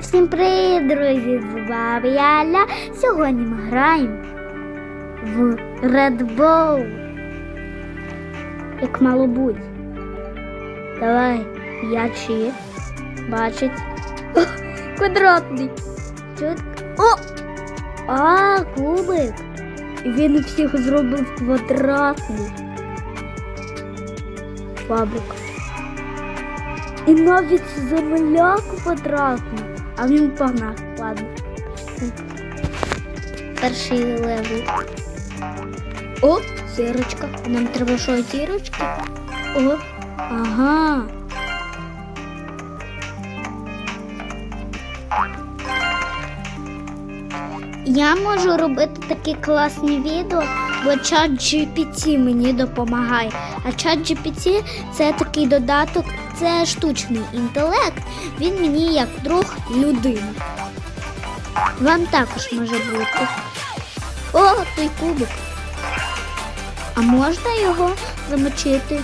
Всім привіт, друзі! З вами я Аля. Сьогодні ми граємо в Red Bull. Як мало бути. Давай, м'ячі. Бачить. О, квадратний. Чут. О! А, кубик. Він всіх зробив квадратний. Фабрика. І навіть земля квадратна. А він погнав, ладно. Перший левел. О, зірочка. Нам треба що, зірочки? О, ага. Я можу робити такі класні відео, бо чат GPT мені допомагає. А чат GPT це такий додаток, це штучний інтелект. Він мені як друг людини. Вам також може бути. О, той кубик. А можна його замочити?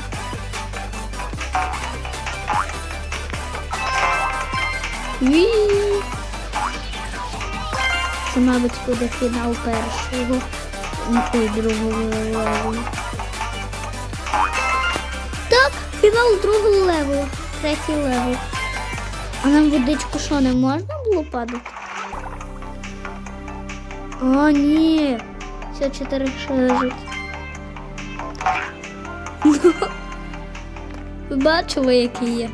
Це, мабуть, буде фінал першого. Ой, другого левелу. Так, фінал другого левелу. Третій левел. А нам водичку що, не можна було падати? О, ні. Все чотири лежить. Ви бачили, який є?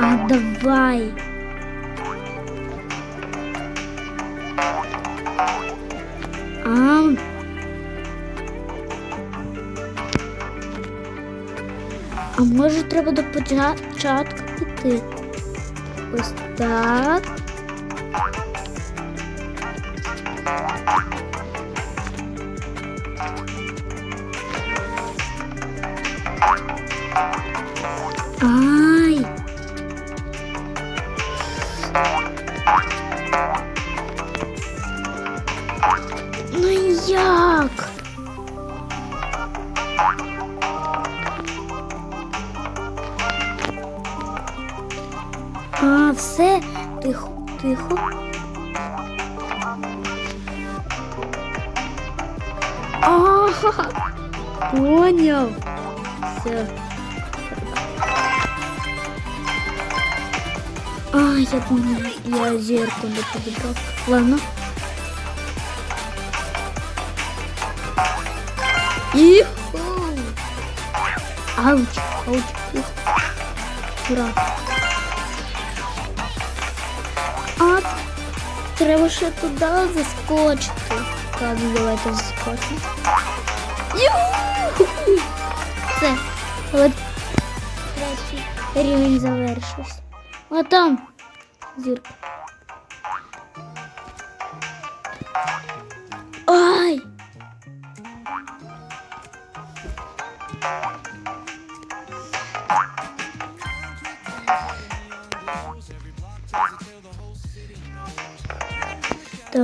А давай. А. А може треба до початку піти? Ось так. Ай. Як? А, все, тихо, тихо. А, поняв. Все. А, я понял, я зеркало подобрал. Ладно. Іху! Ауч, ауч, ух. Ура. А, треба ще туди заскочити. Так, давайте заскочимо. Все, от третій рівень завершився. А там зірка.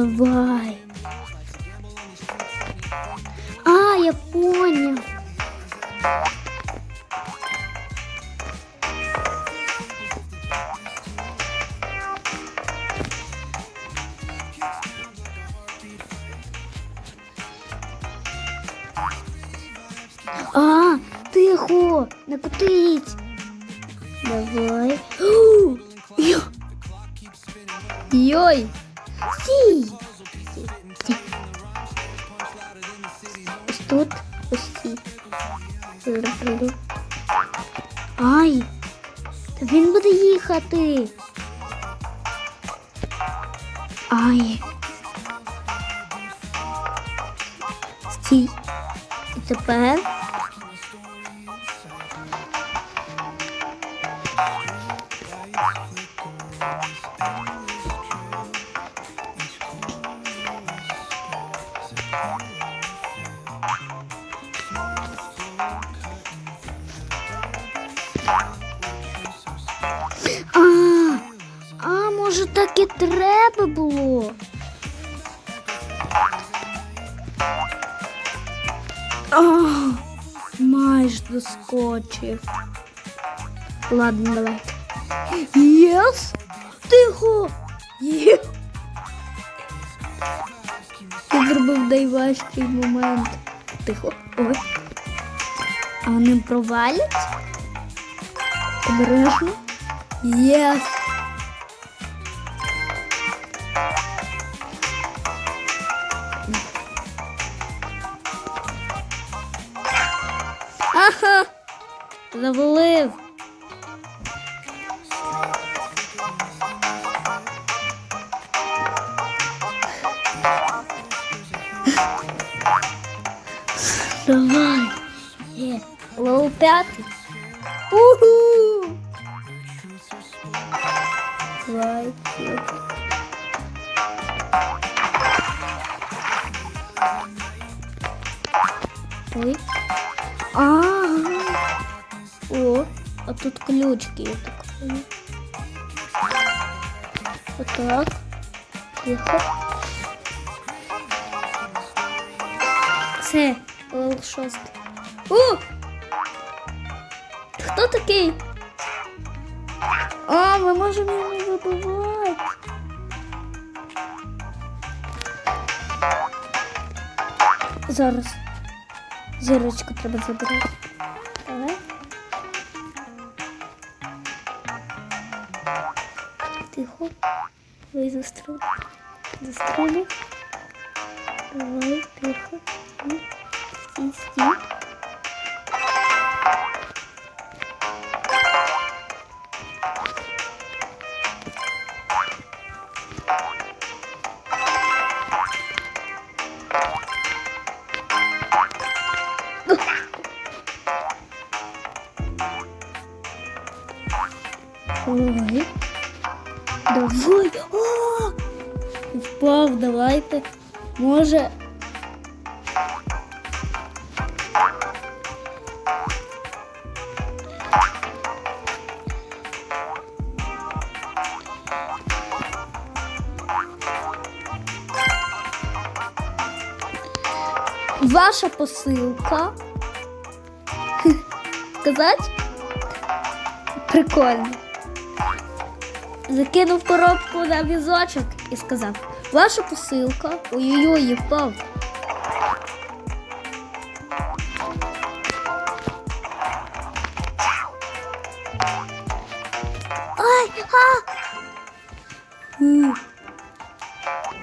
Давай. А, я понял. А, тихо, не кутить. Давай. Йой. Стій. Тут. Зроблю. Ай. Та він буде їхати. Ай. Стій. І тепер. А, так і треба було? А, майже доскочив. Ладно, давай. Єс! Тихо! Є! Ти зробив найважчий момент. Тихо. Ой. А вони провалять? Обережно. Єс! Ага! Завалив! Давай. Є. Левел п'ятий. Уху. Давай. Ой. А. Тут ключики, я так понимаю. Вот так. Тихо. Все, левел шостий. О! Хто такий? А, ми можемо його вибивати. Зараз. Зірочку треба забирати. Давай. Тихо. Ви застріли. Застріли. Давай, тихо. Стій, стій, стій. Ой. Давай. О! Впав, давайте. Може. Ваша посилка. Сказать? Прикольно. Закинув коробку на візочок і сказав: Ваша посилка. Ой-ой-ой, впав. Ай, а!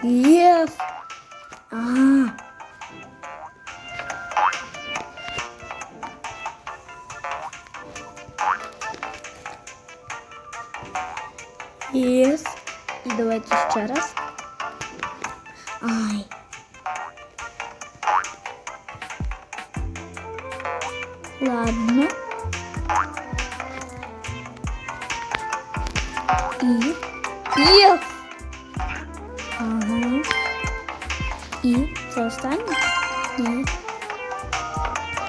Єс. А. Єс. І давайте ще раз. Ай. Ладно. І. Єс. Ага. І це останнє? Ні.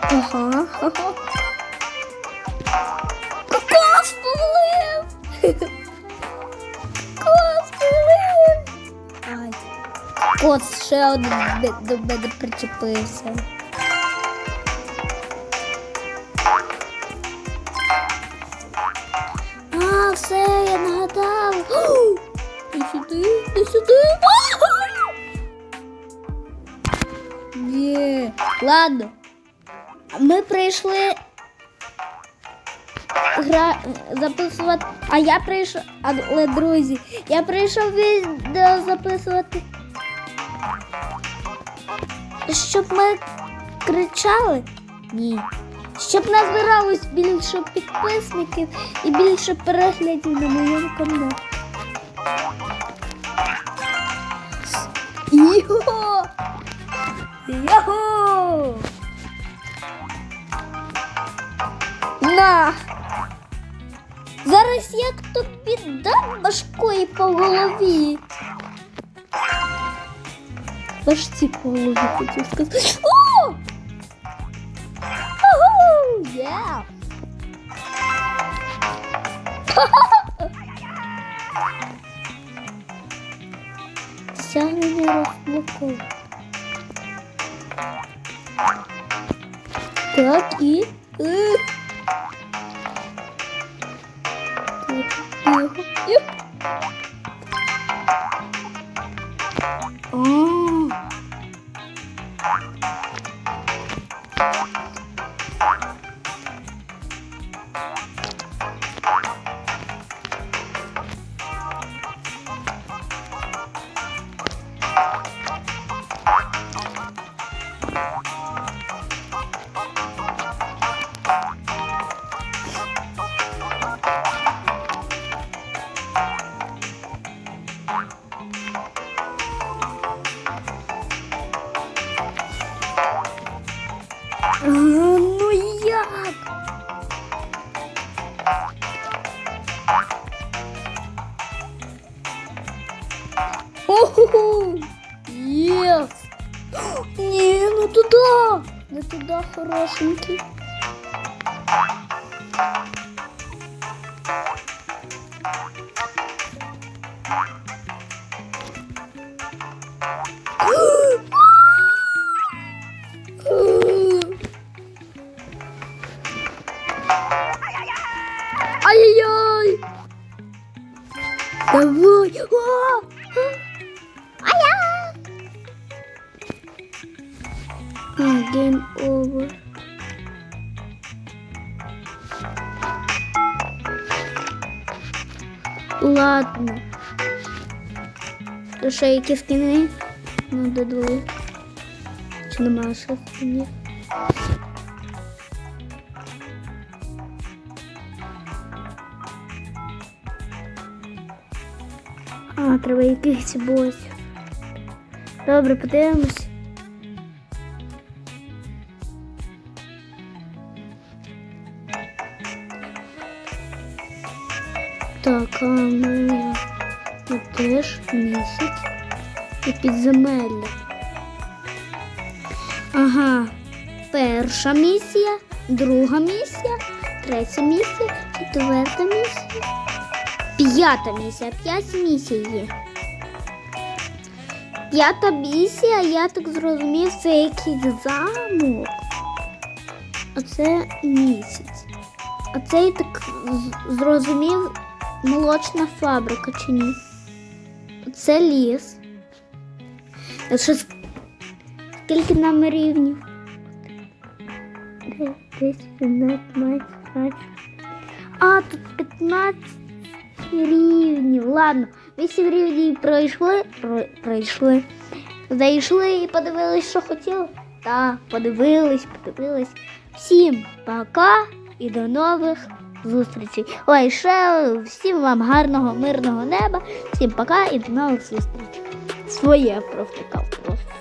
Ага. Кот ще один до мене причепився. А, все, я нагадав. Ти сюди, ти сюди. Ні. Ладно. Ми прийшли гра записувати. А я прийшов. Але друзі, я прийшов відео записувати. Щоб ми кричали? Ні. Щоб назбиралось більше підписників і більше переглядів на моєму каналі. Його! Його! На! Зараз як то піддам башкою по голові. Башці по голові хотів сказати. О! Уху! Є! Стягнення розблоковано. Так і. Е. Тихо. Ага. Ну як? Хорошенький. Ладно. Ще які скини? Ну, додали. Чи немає ще скинів? А, треба якихось босів. Добре, подивимось. Так, а ми теж місяць і підземелля. Ага, перша місія, друга місія, третя місія, четверта місія. П'ята місія, п'ять місій є. П'ята місія, я так зрозумів, це якийсь замок. А це місяць. А це я так зрозумів молочна фабрика чи ні? Це ліс. А що скільки нам рівнів? 10, 11, 12. А, тут 15 рівнів. Ладно, 8 рівнів пройшли, пройшли. Зайшли і подивились, що хотіли. Так, подивились, подивились. Всім пока і до нових зустрічей. Ой, ще всім вам гарного, мирного неба. Всім пока і до нових зустрічей. Своє провтикав просто.